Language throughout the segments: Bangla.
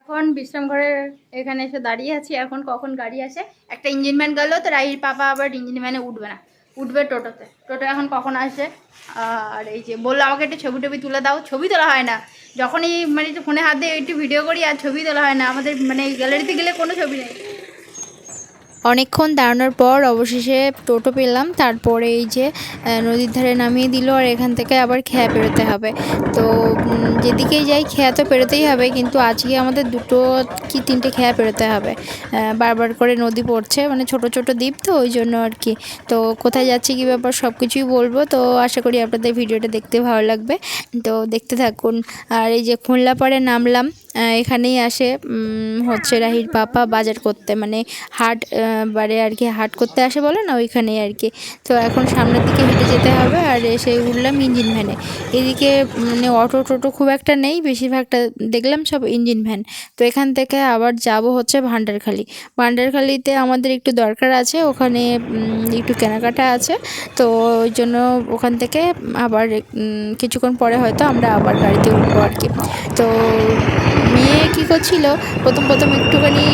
এখন বিশ্রাম ঘরে এখানে এসে দাঁড়িয়ে আছি। এখন কখন গাড়ি আসে? একটা ইঞ্জিন ম্যান গেল তো, রাহির পাপা আবার ইঞ্জিন ম্যানে উঠবে না। উঠবে টোটোতে। টোটো এখন কখন আসে? আর এই যে বলল, আমাকে একটু ছবি টবি তুলে দাও। ছবি তোলা হয় না। যখনই মানে ফোনে হাত দিয়ে একটু ভিডিও করি আর ছবি তোলা হয় না। আমাদের মানে গ্যালারিতে গেলে কোনো ছবি নেই। অনেকক্ষণ দাঁড়ানোর পর অবশেষে টোটো পেলাম। তারপরে এই যে নদীর ধারে নামিয়ে দিল আর এখান থেকে আবার খেয়া পেরোতে হবে। তো যেদিকেই যাই খেয়া তো পেরোতেই হবে, কিন্তু আজকে আমাদের দুটো কি তিনটে খেয়া পেরোতে হবে। বারবার করে নদী পড়ছে মানে ছোট ছোট দ্বীপ তো, ওই জন্য আর কি। তো কোথায় যাচ্ছি, কী ব্যাপার সব কিছুই বলব। তো আশা করি আপনাদের ভিডিওটা দেখতে ভালো লাগবে। তো দেখতে থাকুন। আর এই যে খুলনা পাড়ে নামলাম এখানেই আসে হচ্ছে রাহির পাপা বাজার করতে। মানে হাট বারে আর কি হাট করতে আসে বলে না, ওইখানেই আর কি। তো এখন সামনের দিকে হেঁটে যেতে হবে আর এসে উঠলাম ইঞ্জিন ভ্যানে। এদিকে মানে অটো টোটো খুব একটা নেই, বেশিরভাগটা দেখলাম সব ইঞ্জিন ভ্যান। তো এখান থেকে আবার যাব হচ্ছে ভান্ডারখালি। ভান্ডারখালিতে আমাদের একটু দরকার আছে, ওখানে একটু কেনাকাটা আছে। তো ওই জন্য ওখান থেকে আবার কিছুক্ষণ পরে হয়তো আমরা আবার গাড়িতে উঠবো আর কি। তো মেয়ে কী করছিল? প্রথম প্রথম একটুখানি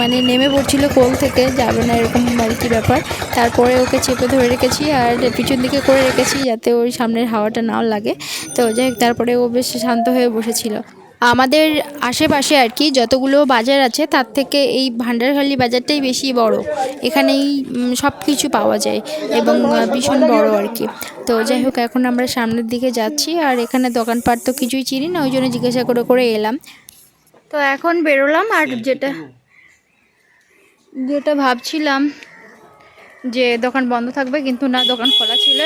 মানে নেমে পড়ছিল কোল থেকে, যাবে না এরকম আর কি ব্যাপার। তারপরে ওকে চেপে ধরে রেখেছি আর পিছন দিকে করে রেখেছি যাতে ওই সামনের হাওয়াটা নাও লাগে। তো যাই তারপরে ও বেশ শান্ত হয়ে বসেছিল। আমাদের আশেপাশে আর কি যতগুলো বাজার আছে, তার থেকে এই ভান্ডারখালি বাজারটাই বেশি বড়। এখানেই সব কিছু পাওয়া যায় এবং ভীষণ বড় আর কি। তো যাই হোক, এখন আমরা সামনের দিকে যাচ্ছি আর এখানে দোকানপাট তো কিছুই চিনি না, ওই জন্য জিজ্ঞাসা করে করে এলাম। তো এখন বেরোলাম আর যেটা যেটা ভাবছিলাম যে দোকান বন্ধ থাকবে কিন্তু না দোকান খোলা ছিল।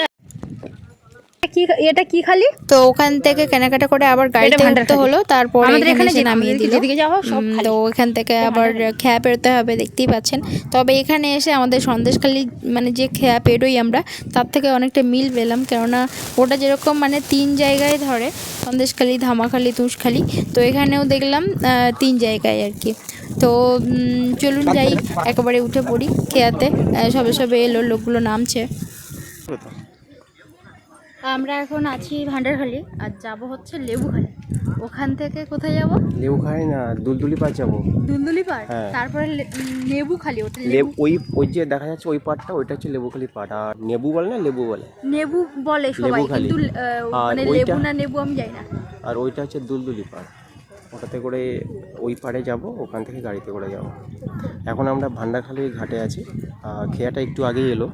কি এটা কি খালি? তো ওখান থেকে কেনাকাটা করে আবার গাড়িতে উঠতে হলো তারপরে এখানে নামিয়ে দিল। যেদিকে যাওয়া সব তো এখান থেকে আবার খেয়া পেরোতে হবে দেখতেই পাচ্ছেন। তবে এখানে এসে আমাদের সন্দেশখালি মানে যে খেয়া পেরোই আমরা তার থেকে অনেকটা মিল পেলাম। কেননা ওটা যেরকম মানে তিন জায়গায় ধরে সন্দেশখালি ধামাখালি তুষখালি। তো এখানেও দেখলাম তিন জায়গায় আর কি। তো চলুন যাই একেবারে উঠে পড়ি খেয়াতে। সবে সবে এলো লোকগুলো নামছে। আমরা এখন আছি ভান্ডারখালি আর যাব হচ্ছে লেবুখালি। ওখান থেকে কোথায় যাব? লেবু খাই না দুলদুলি পার যাব। দুলদুলি পার্ক হ্যাঁ। তারপরে লেবুখালি ওটা লেবু ওই ওই যে দেখা যাচ্ছে ওই পাটটা ওইটা হচ্ছে লেবুখালি পাট আর নেবু বলে না লেবু বলে? নেবু বলে সবাই। কিন্তু মানে লেবু না নেবু আমি যাই না। আর ওইটা হচ্ছে দুলদুলি পাড়। ওটাতে করে ওই পাড়ে যাব ওখান থেকে গাড়িতে করে যাব। এখন আমরা ভান্ডারখালির ঘাটে আছি। খেয়াটা একটু আগেই এলো।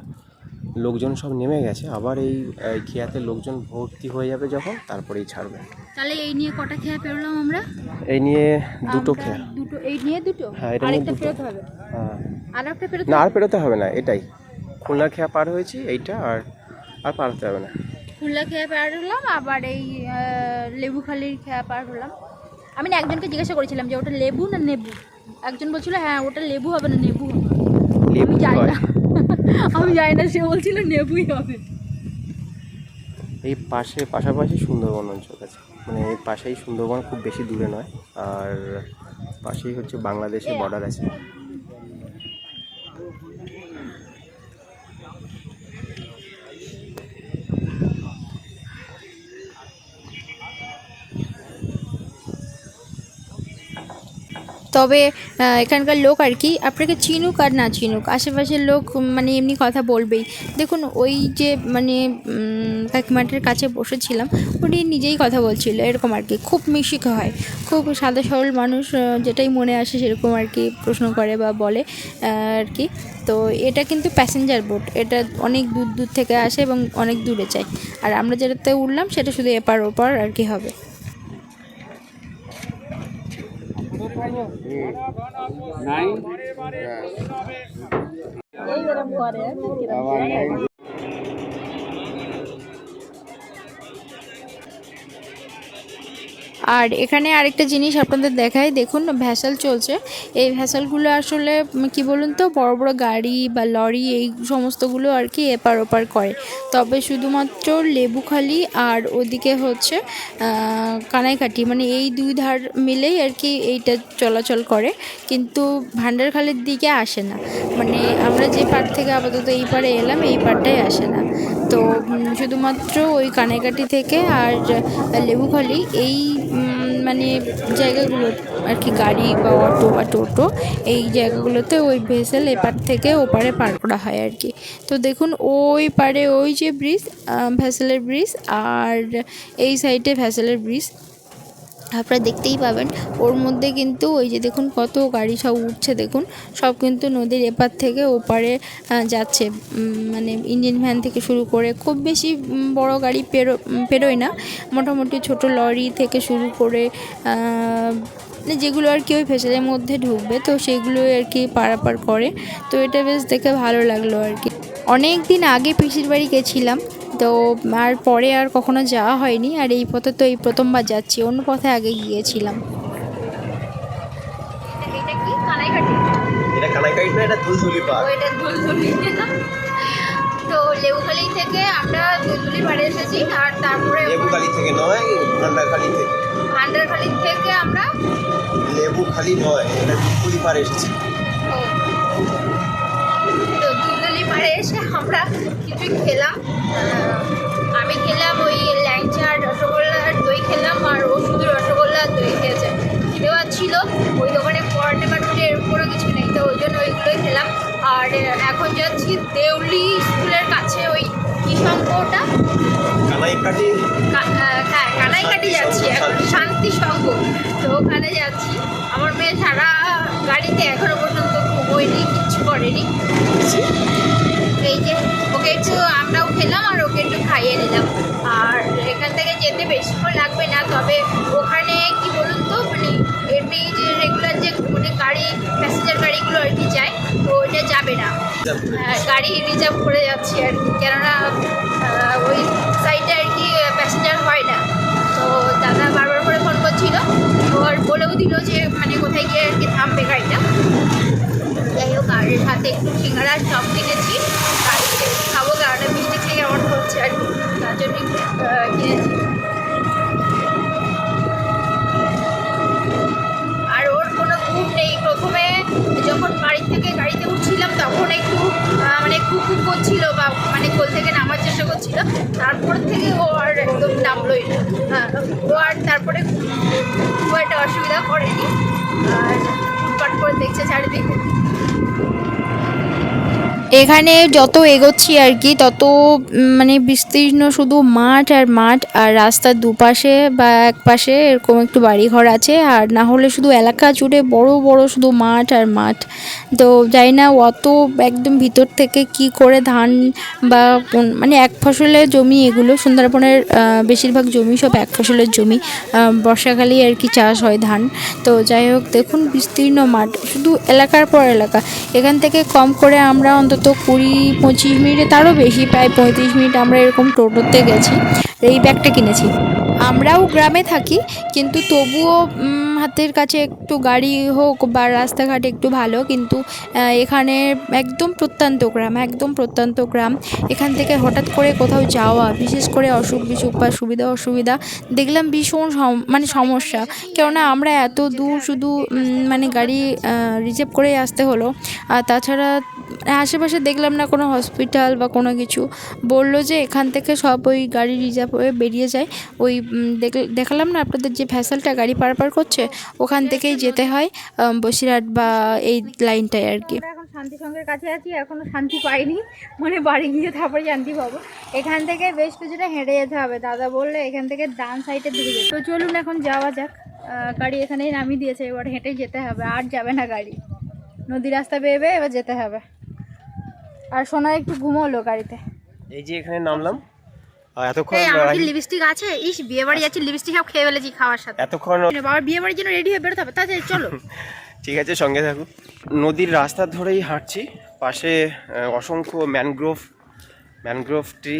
লোকজন সব নেমে গেছে আবার এই খেয়াতে লোকজন ভর্তি হয়ে যাবে যখন তারপরেই ছাড়বে। তাহলে এই নিয়ে কটা খেয়া পেরোলাম আমরা? এই নিয়ে দুটো খেয়া। দুটো এই নিয়ে দুটো? হ্যাঁ, এটা নিয়ে দুটো। হবে? হ্যাঁ। আর একটা ফেরত না আর? পেরোতে হবে না এটাই। খুলনার খেয়া পার হয়েছি এইটা আর আর পার হতে হবে না। খুলনা খেয়া পার হলাম আবার এই লেবুখালির খেয়া পার হলাম। আমি না একজনকে জিজ্ঞাসা করেছিলাম যে ওটা লেবু না নেবু? একজন বলছিল হ্যাঁ ওটা লেবু হবে না নেবু হবে। লেবু জানি না। আমি জানি না সে বলছিল নেবুই হবে। এই পাশে পাশাপাশি সুন্দরবন অঞ্চল আছে। মানে এর পাশেই সুন্দরবন খুব বেশি দূরে নয় আর পাশেই হচ্ছে বাংলাদেশের বর্ডার আছে। তবে এখানকার লোক আর কি, আপনাকে চিনুক আর না চিনুক, আশেপাশের লোক মানে এমনি কথা বলবেই। দেখুন, ওই যে মানে কাকিমাটার কাছে বসেছিলাম, উনি নিজেই কথা বলছিল, এরকম আর কি, খুব মিশিক হয়, খুব সাদা সরল মানুষ যেটাই মনে আসে সেরকম আর কি প্রশ্ন করে বা বলে আর কি। তো এটা কিন্তু প্যাসেঞ্জার বোট এটা অনেক দূর দূর থেকে আসে এবং অনেক দূরে যায়। আর আমরা যেটাতে উঠলাম, সেটা শুধু এপার ওপার আর কি হবে। নাইন এইরকম করে আর এখানে আরেকটা জিনিস আপনাদের দেখাই। দেখুন ভ্যাসাল চলছে। এই ভ্যাসালগুলো আসলে কি বলুন তো, বড় বড় গাড়ি বা লরি এই সমস্তগুলো আর কি এপার ওপার করে। তবে শুধুমাত্র লেবুখালি আর ওদিকে হচ্ছে কানাইকাটি মানে এই দুই ধার মিলেই আর কি এইটা চলাচল করে। কিন্তু ভান্ডারখালির দিকে আসে না। মানে আমরা যে পার থেকে আপাতত এই পারে এলাম, এই পারটাই আসে না। তো শুধুমাত্র ওই কানেকাটি থেকে আর লেবুখালি, এই মানে জায়গাগুলো আর কি, গাড়ি বা অটো বা টোটো, এই জায়গাগুলোতে ওই ভেসেল এপার থেকে ওপারে পার করা হয় আর কি। তো দেখুন, ওই পারে ওই যে ব্রিজ ভেসেলের ব্রিজ, আর এই সাইডে ভ্যাসেলের ব্রিজ আপনারা দেখতেই পাবেন। ওর মধ্যে কিন্তু ওই যে দেখুন কত গাড়ি সব উঠছে দেখুন। সব কিন্তু নদীর এপার থেকে ওপারে যাচ্ছে। মানে ইঞ্জিন ভ্যান থেকে শুরু করে খুব বেশি বড় গাড়ি পেরো পেরোয় না। মোটামুটি ছোট লরি থেকে শুরু করে মানে যেগুলো আর কি ওই ফেসালের মধ্যে ঢুকবে, তো সেগুলোই আর কি পারাপার করে। তো এটা বেশ দেখে ভালো লাগল আর কি। অনেক দিন আগে পিসির বাড়ি গেছিলাম। তো আর পরে আর কখনো যাওয়া হয়নি আর এই পথে তো এই প্রথমবার যাচ্ছি অন্য পথে আগে গিয়েছিলাম। তো লেবুখালি থেকে আমরা দুলদুলি পাড়ে এসেছি আর তারপরে লেবুখালি থেকে নয় ভান্ডারখালি থেকে। ভান্ডারখালি থেকে আমরা লেবুখালি নয় এটা দুলদুলি পাড়ে এসেছি ও, তো দুলদুলি এসে আমরা কিছু খেলাম। আমি খেলাম ওই ল্যাংচা আর রসগোল্লা আর দই খেলাম আর ও শুধু রসগোল্লা দই খেয়েছে। খিদে ছিল। ওই দোকানে পরোটা পাটুটে এরকম কোনো কিছু নেই তো ওই জন্য ওইগুলোই খেলাম। আর এখন যাচ্ছি দেউলি স্কুলের কাছে ওই কি সংঘটা কানাইকাটি হ্যাঁ কানাইকাটি যাচ্ছি। এখন শান্তি। সংঘ তো ওখানে যাচ্ছি। আমার মেয়ে সারা গাড়িতে এখনও পর্যন্ত ঘুমোয়নি কিচ্ছু করেনি। এই যে ওকে একটু আমরাও খেলাম আর ওকে একটু খাইয়ে নিলাম। আর এখান থেকে যেতে বেশিক্ষণ লাগবে না, তবে ওখানে কি বলুন তো মানে এমনি যে রেগুলার যে মানে গাড়ি প্যাসেঞ্জার গাড়িগুলো আর কি যায়, তো ওইটা যাবে না। গাড়ি রিজার্ভ করে যাচ্ছি আর কি। কেননা ওই সাইডে আর কি প্যাসেঞ্জার হয় না। তো দাদা বারবার করে ফোন করছিল। আর বলেও দিল যে মানে কোথায় গিয়ে আর কি থামবে গাড়িটা। আর সাথে একটু সিঙ্গারা চপ কিনেছি। গাড়িতে খাব কারণে মিষ্টি খেয়ে আমার হচ্ছে আর তার জন্য কিনেছি। আর ওর কোনো ঘুম নেই। প্রথমে যখন বাড়ি থেকে গাড়িতে উঠছিলাম তখন একটু মানে খুব করছিল বা মানে কোল থেকে নামার চেষ্টা করছিল। তারপর থেকে ও আর একদম নামলোই হ্যাঁ, ও আর তারপরে খুব একটা অসুবিধা করেনি। আর ফুটপাট করে দেখছে চারিদিকে। এখানে যত এগোচ্ছি আর কি, তত মানে বিস্তীর্ণ শুধু মাঠ আর মাঠ, আর রাস্তার দুপাশে বা এক পাশে এরকম একটু বাড়িঘর আছে, আর না হলে শুধু এলাকা জুড়ে বড় বড় শুধু মাঠ আর মাঠ। তো জানি না অত একদম ভিতর থেকে কি করে ধান বা মানে এক ফসলের জমি এগুলো, সুন্দরবনের বেশিরভাগ জমি সব এক ফসলের জমি বর্ষাকালেই আর কি চাষ হয় ধান। তো যাই হোক, দেখুন বিস্তীর্ণ মাঠ, শুধু এলাকার পর এলাকা। এখান থেকে কম করে আমরা অন্তত কুড়ি পঁচিশ মিনিটে তারও বেশি, প্রায় পঁয়ত্রিশ মিনিট আমরা এরকম টোটোতে গেছি, এই ব্যাগটা কিনেছি। আমরাও গ্রামে থাকি, কিন্তু তবুও হাতের কাছে একটু গাড়ি হোক বা রাস্তাঘাট একটু ভালো, কিন্তু এখানে একদম প্রত্যন্ত গ্রাম, একদম প্রত্যন্ত গ্রাম। এখান থেকে হঠাৎ করে কোথাও যাওয়া, বিশেষ করে অসুখ বিসুখ বা সুবিধা অসুবিধা, দেখলাম ভীষণ মানে সমস্যা। কেননা আমরা এত দূর শুধু মানে গাড়ি রিজার্ভ করেই আসতে হলো। আর তাছাড়া আশেপাশে দেখলাম না কোনো হসপিটাল বা কোনো কিছু। বলল যে এখান থেকে সব ওই গাড়ি রিজার্ভ হয়ে বেরিয়ে যায়। ওই দেখালাম না আপনাদের যে ভ্যাসেলটা গাড়ি পারাপার করছে? ওখান থেকেই যেতে হয় বসিরহাট বা এই লাইনটায় আর কি। এখন শান্তি সঙ্গের কাছে আছি, এখনও শান্তি পাইনি। মানে বাড়ি গিয়ে তারপরে শান্তি পাবো। এখান থেকে বেশ কিছুটা হেঁটে যেতে হবে। দাদা বললে এখান থেকে ডান সাইডের দিকে যেতে তো চলুন এখন যাওয়া যাক। গাড়ি এখানেই নামিয়ে দিয়েছে, এবার হেঁটে যেতে হবে। আর যাবে না গাড়ি। নদী রাস্তা বেয়ে বেয়ে এবার যেতে হবে। আর সোনা একটু ঘুমোলো গাড়িতে। এই যে এখানে নামলাম। আর এতক্ষণ লিপস্টিক আছে? ইস বিয়ে বাড়ি যাচ্ছি লিপস্টিক সব খেয়ে ফেলেছি খাওয়ার সাথে। এতক্ষণ বাবা বিয়ে বাড়ির জন্য রেডি হয়ে বেরোতে হবে তাড়াতাড়ি চলো। ঠিক আছে সঙ্গে থাকুন নদীর রাস্তা ধরেই হাঁটছি। পাশে অসংখ্য ম্যানগ্রোভ ম্যানগ্রোভ ট্রি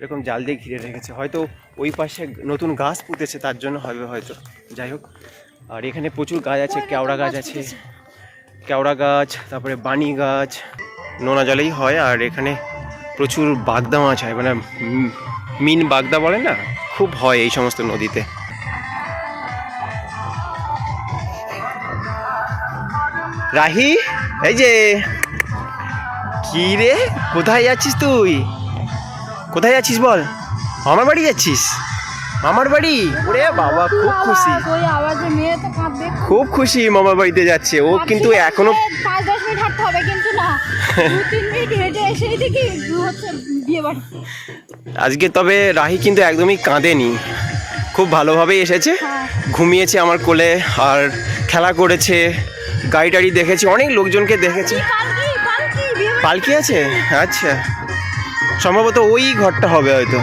এরকম জাল দিয়ে ঘিরে রেখেছে। হয়তো ওই পাশে নতুন গাছ পুঁতেছে তার জন্য হবে হয়তো। যাই হোক আর এখানে প্রচুর গাছ আছে কেওড়া গাছ আছে। কেওড়া গাছ, তারপরে বানি গাছ, নোনা জলেই হয়, আর এখানে প্রচুর বাগদা মাছ হয় মানে মিন বাগদা বলে না, খুব হয় এই সমস্ত নদীতে। রাহি, এই যে, কি রে? কোথায় যাচ্ছিস তুই? কোথায় যাচ্ছিস বল? আমার বাড়ি যাচ্ছিস? মামার বাড়ি? ওরে বাবা খুব খুশি। খুব খুশি মামার বাড়িতে যাচ্ছে। ও কিন্তু এখনও পাঁচ দশ মিনিট হাঁটতে হবে কিন্তু না। দু তিন মিনিট হেঁটে এসেই দেখি হচ্ছে বিয়ে বাড়ি। আজকে তবে রাহি কিন্তু একদমই কাঁদেনি। খুব ভালোভাবেই এসেছে। ঘুমিয়েছে আমার কোলে আর খেলা করেছে গাড়ি টাড়ি দেখেছে অনেক লোকজনকে দেখেছে। পালকি? আছে? আচ্ছা। সম্ভবত ওই ঘরটা হবে হয়তো।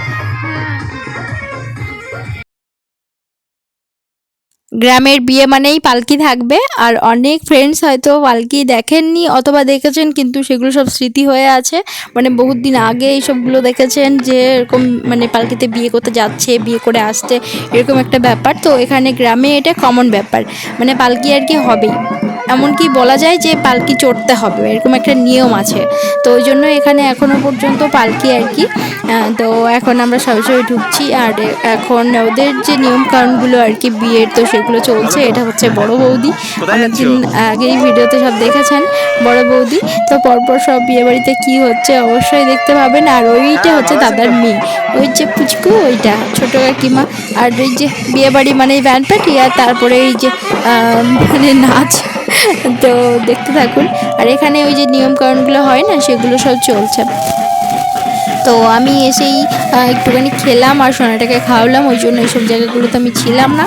গ্রামের বিয়ে মানেই পালকি থাকবে। আর অনেক ফ্রেন্ডস হয়তো পালকি দেখেননি অথবা দেখেছেন, কিন্তু সেগুলো সব স্মৃতি হয়ে আছে। মানে বহুত দিন আগে এইসবগুলো দেখেছেন যে এরকম মানে পালকিতে বিয়ে করতে যাচ্ছে, বিয়ে করে আসছে, এরকম একটা ব্যাপার। তো এখানে গ্রামে এটা কমন ব্যাপার। মানে পালকি আর কি হবেই। এমনকি বলা যায় যে পালকি চড়তে হবে এরকম একটা নিয়ম আছে। তো ওই জন্য এখানে এখনও পর্যন্ত পালকি আর কি। তো এখন আমরা সবাই সবাই ঢুকছি আর এখন ওদের যে নিয়ম কানুনগুলো আর কি বিয়ের তো সেগুলো চলছে এটা হচ্ছে বড় বৌদি। অনেকদিন আগেই ভিডিওতে সব দেখেছেন বড় বৌদি। তো পরপর সব বিয়ে বাড়িতে কি হচ্ছে অবশ্যই দেখতে পাবেন আর ওইটা হচ্ছে দাদার মেয়ে। ওই যে পুচকু ওইটা ছোট কাকিমা। আর ওই যে বিয়ে বাড়ি মানে ব্যান্ড পার্টি আর তারপরে এই যে মানে নাচ তো দেখতে থাকুন। আর এখানে ওই যে নিয়ম কানুনগুলো হয় না, সেগুলো সব চলছে। তো আমি এসেই একটুখানি খেলাম আর সোনাটাকে খাওয়ালাম, ওই জন্য এইসব জায়গাগুলোতে আমি ছিলাম না।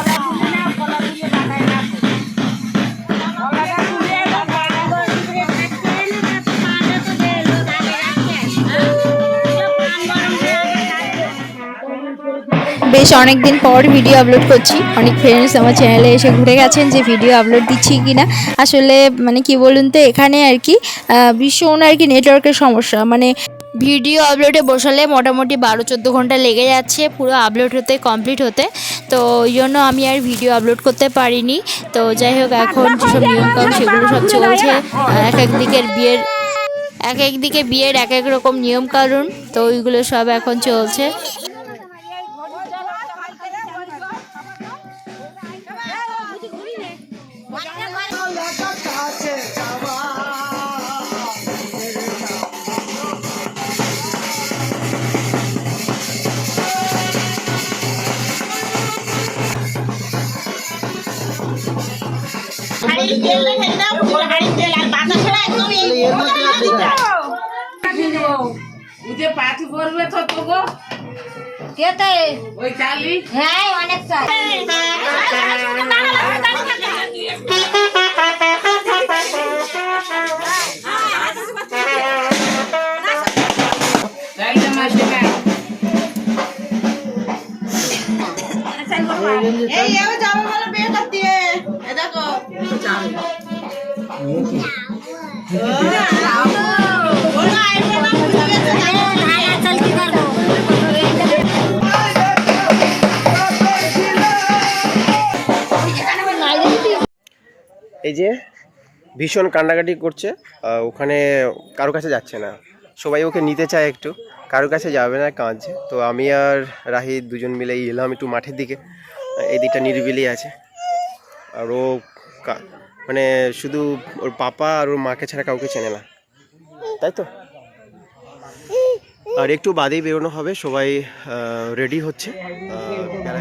বেশ অনেক দিন পর ভিডিও আপলোড করছি। অনেক ফ্রেন্ডস আমার চ্যানেলে এসে ঘুরে গেছেন যে ভিডিও আপলোড দিচ্ছি কি না আসলে মানে কি বলুন তো, এখানে আর কি ভীষণ আর কি নেটওয়ার্কের সমস্যা। মানে ভিডিও আপলোডে বসালে মোটামুটি বারো, চোদ্দ ঘণ্টা লেগে যাচ্ছে পুরো আপলোড হতে কমপ্লিট হতে। তো ওই জন্য আমি আর ভিডিও আপলোড করতে পারিনি। তো যাই হোক, এখন যেসব নিয়মকানুন সেগুলো সব চলছে। এক এক দিকের বিয়ের, এক এক দিকে বিয়ের এক এক রকম নিয়মকানুন। তো ওইগুলো সব এখন চলছে। পাথু করবে তো তো গো কেতে ওই চালি হ্যাঁ অনেক চাই যে ভীষণ কান্নাকাটি করছে ওখানে কারও কাছে যাচ্ছে না। সবাই ওকে নিতে চায় একটু কারও কাছে যাবে না কাঁদছে। তো আমি আর রাহি দুজন মিলে এলাম একটু মাঠের দিকে এই দিকটা নিরিবিলি আছে। আর ও মানে শুধু ওর পাপা আর ওর মাকে ছাড়া কাউকে চেনে না। তাই তো? আর একটু বাদেই বেরোনো হবে সবাই রেডি হচ্ছে। বেলা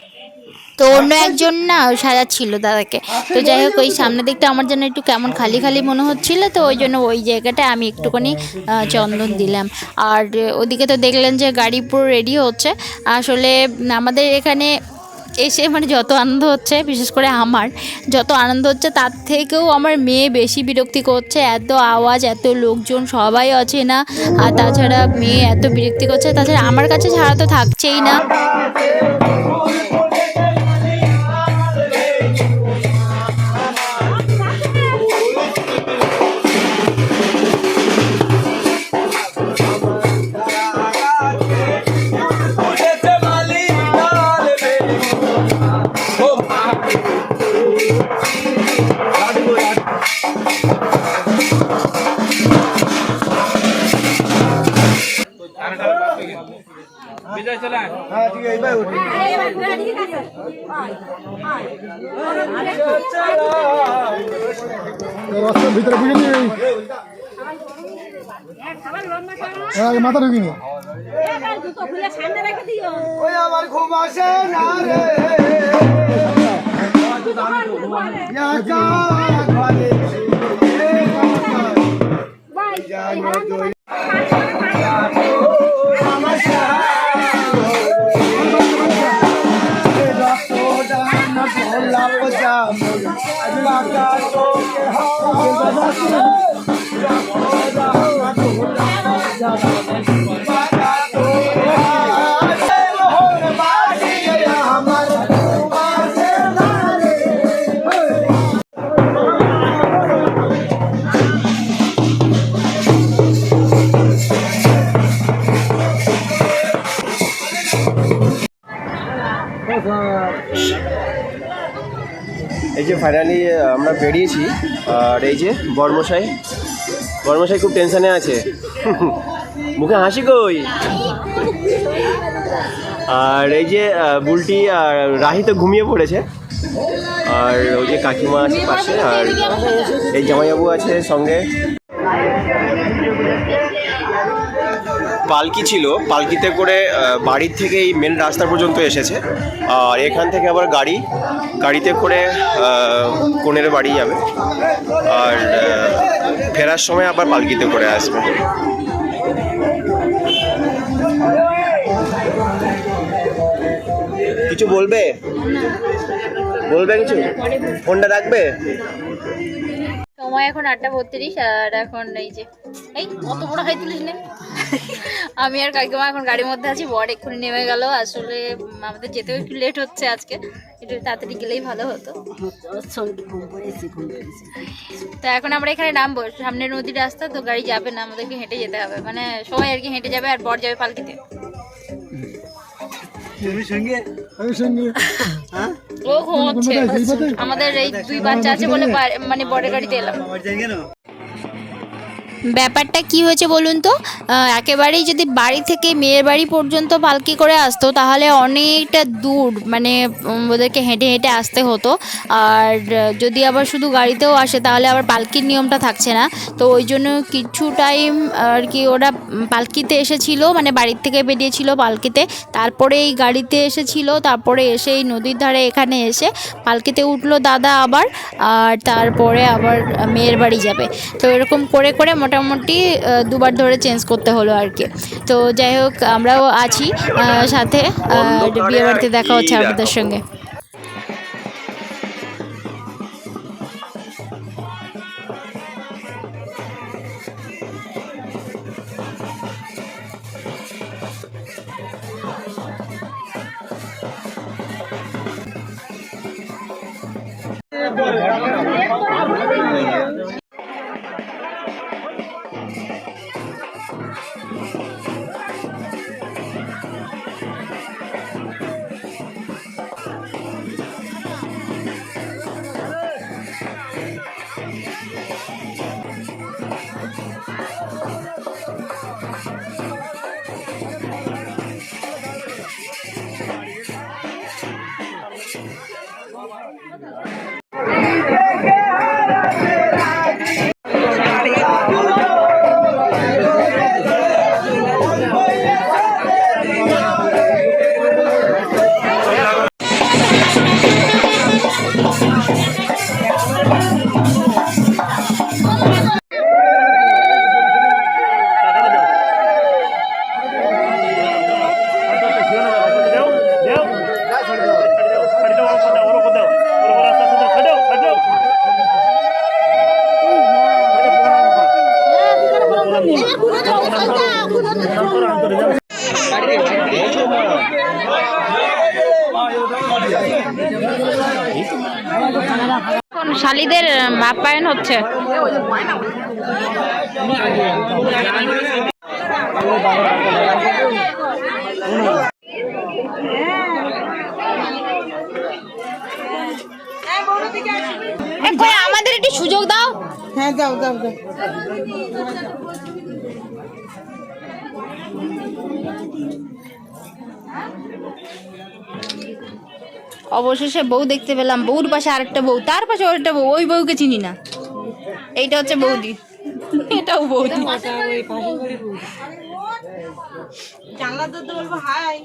তো অন্য একজন না সাজাচ্ছিল দাদাকে। তো যাই হোক ওই সামনের দিকটা আমার জন্য একটু কেমন খালি খালি মনে হচ্ছিল তো ওই জন্য ওই জায়গাটা আমি একটুখানি চন্দন দিলাম। আর ওদিকে তো দেখলেন যে গাড়ি পুরো রেডি হচ্ছে। আসলে আমাদের এখানে এসে মানে যত আনন্দ হচ্ছে বিশেষ করে আমার যত আনন্দ হচ্ছে তার থেকেও আমার মেয়ে বেশি বিরক্তি করছে। এত আওয়াজ এত লোকজন সবাই আছে না আর তাছাড়া মেয়ে এত বিরক্তি করছে তাছাড়া আমার কাছে ছাড়া তো থাকছেই না। রাস্তার ভিতরে বুঝে নিয়ে এর মাথা ঢুকিনি ওই আমার ঘুম আসে না রে। একা ঘরে এই যে ফাইনালি আমরা বেরিয়েছি, আর এই যে বর্মশাই বর্মশাই খুব টেনশানে আছে। মুখে হাসি কই? আর এই যে বুলটি আর রাহি তো ঘুমিয়ে পড়েছে। আর ওই যে কাকিমা আছে পাশে, আর এই জামাইবাবু আছে সঙ্গে। পালকি ছিল পালকিতে করে বাড়ির থেকে এই মেন রাস্তা পর্যন্ত এসেছে। আর এখান থেকে আবার গাড়ি গাড়িতে করে কনের বাড়ি যাবে। আর ফেরার সময় আবার পালকিতে করে আসবে। কিছু বলবে? বলবে কিছু? ফোনটা রাখবে? সময় এখন আটটা বত্রিশ আর এখন এই যে এই অত বড় হাই তুলিস না। আমি আর কাকিমা এখন গাড়ির মধ্যে আছি বর এক্ষুনি নেমে গেল। আসলে আমাদের যেতেও একটু লেট হচ্ছে আজকে একটু তাড়াতাড়ি গেলেই ভালো হতো। তো এখন আমরা এখানে নামবো সামনে নদীর রাস্তা তো গাড়ি যাবে না আমাদেরকে হেঁটে যেতে হবে। মানে সবাই আর কি হেঁটে যাবে আর বর যাবে পালকিতে। আমি সঙ্গে। ও ঘুমোচ্ছে। আমাদের এই দুই বাচ্চা আছে বলে মানে বরের গাড়িতে এলাম। ব্যাপারটা কি হয়েছে বলুন তো? একেবারেই যদি বাড়ি থেকে মেয়ের বাড়ি পর্যন্ত পালকি করে আসতো, তাহলে অনেকটা দূর মানে ওদেরকে হেঁটে হেঁটে আসতে হতো। আর, যদি আবার শুধু গাড়িতেও আসে, তাহলে আবার পালকির নিয়মটা থাকছে না। তো ওই জন্য কিছু টাইম, আর কি, ওরা পালকিতে এসেছিল মানে বাড়ির থেকে বেরিয়েছিল পালকিতে। তারপরে এই গাড়িতে এসেছিল, তারপরে এসে এই নদীর ধারে এখানে এসে পালকিতে উঠল দাদা আবার, আর তারপরে আবার মেয়ের বাড়ি যাবে। তো এরকম করে করে মোটামুটি দুবার ধরে চেঞ্জ করতে হলো আর কি। তো যাই হোক, আমরাও আছি সাথে বিয়ে বাড়িতে দেখা হচ্ছে আপনাদের সঙ্গে। আমাদের একটু সুযোগ দাও। হ্যাঁ যাও যাও যাও অবশেষে বউ দেখতে পেলাম। বউর পাশে আরেকটা বউ তার পাশে আরেকটা বউ ওই বউকে চিনি না। এইটা হচ্ছে বৌদি। এটাও বৌদি। জানলা ধরতে বলব হাই।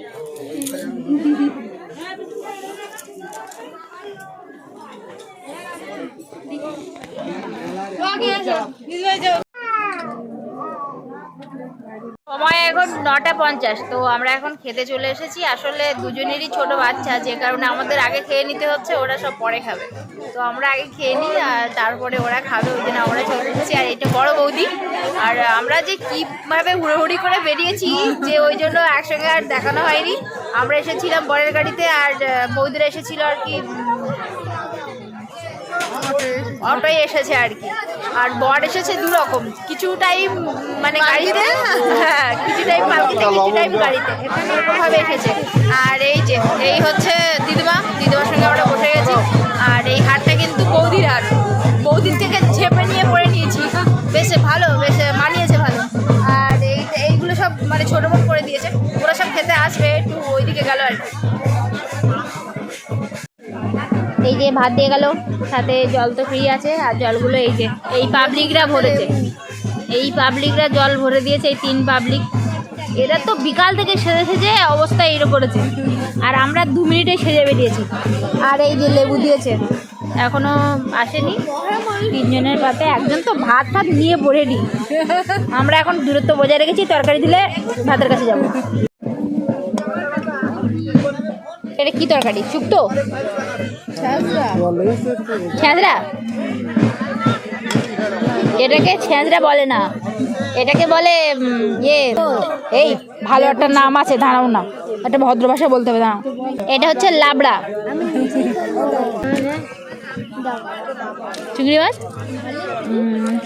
সময় এখন নটা পঞ্চাশ, তো আমরা এখন খেতে চলে এসেছি। আসলে দুজনেরই ছোট বাচ্চা, যে কারণে আমাদের আগে খেয়ে নিতে হচ্ছে, ওরা সব পরে খাবে। তো আমরা আগে খেয়ে নিই, আর তারপরে ওরা খাবে, ওই জন্য আমরা চলে এসেছি। আর এটা বড় বৌদি। আর আমরা যে কীভাবে হুড়োহুড়ি করে বেরিয়েছি, যে ওই জন্য একসঙ্গে আর দেখানো হয়নি। আমরা এসেছিলাম বরের গাড়িতে, আর বৌদিরা এসেছিল আর কি অটোই এসেছে আর কি। আর বর এসেছে দু রকম। কিছু টাইম মানে গাড়িতে? হ্যাঁ কিছু টাইম পালকিতে কিছু টাইম গাড়িতে। এরকমভাবে এসেছে। আর এই যে এই হচ্ছে দিদিমা। দিদিমার সঙ্গে আমরা বসে গেছি। আর এই হারটা কিন্তু বৌদির হার। বৌদির থেকে ঝেপে নিয়ে পরে নিয়েছি। বেশ ভালো বেশ মানিয়েছে ভালো। আর এই এইগুলো সব মানে ছোটো বোন করে দিয়েছে। ওরা সব খেতে আসবে একটু ওইদিকে গেল আর কি। যে ভাত দিয়ে গেল। সাথে জল তো ফ্রি আছে, আর জলগুলো এই যে, এই পাবলিকরা ভরেছে। এই পাবলিকরা জল ভরে দিয়েছে, এই তিন পাবলিক এরা তো বিকাল থেকে সেজে সেজে অবস্থা এইরকম করেছে আর আমরা দু মিনিটে সেজে বেরিয়েছি। আর এই যে লেবু দিয়েছে, এখনও আসেনি। তিনজনের পাতে একজন তো ভাত ভাত নিয়ে পড়ে নি আমরা এখন দূরত্ব বজায় রেখেছি, তরকারি দিলে ভাতের কাছে যাব। এটা কি তরকারি? শুক্তো? ছেঁচড়া? এটাকে ছেঁচড়া বলে না। এটাকে বলে ইয়ে এই ভালো একটা নাম আছে, দাঁড়াও না। একটা ভদ্র ভাষা বলতে হবে, দাঁড়াও। এটা হচ্ছে লাবড়া। চিংড়ি মাছ?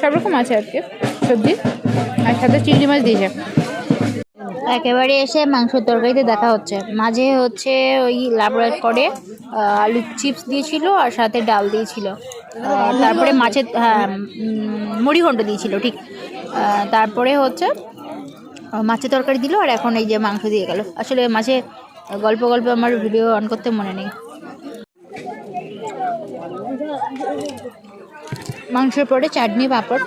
সব রকম আছে আর কি সবজি। আর সাথে চিংড়ি মাছ দিয়েছে। একেবারে এসে মাংসের তরকারিতে দেখা হচ্ছে। মাঝে হচ্ছে ওই লাবড়া করে আলু চিপস দিয়েছিল আর সাথে ডাল দিয়েছিল। তারপরে মাছের হ্যাঁ উম, মুড়ি ঘন্ট দিয়েছিল ঠিক। তারপরে হচ্ছে মাছের তরকারি দিল আর এখন এই যে মাংস দিয়ে গেল। আসলে মাঝে গল্প গল্প আমার ভিডিও অন করতে মনে নেই। মাংসের পরে চাটনি পাঁপড়।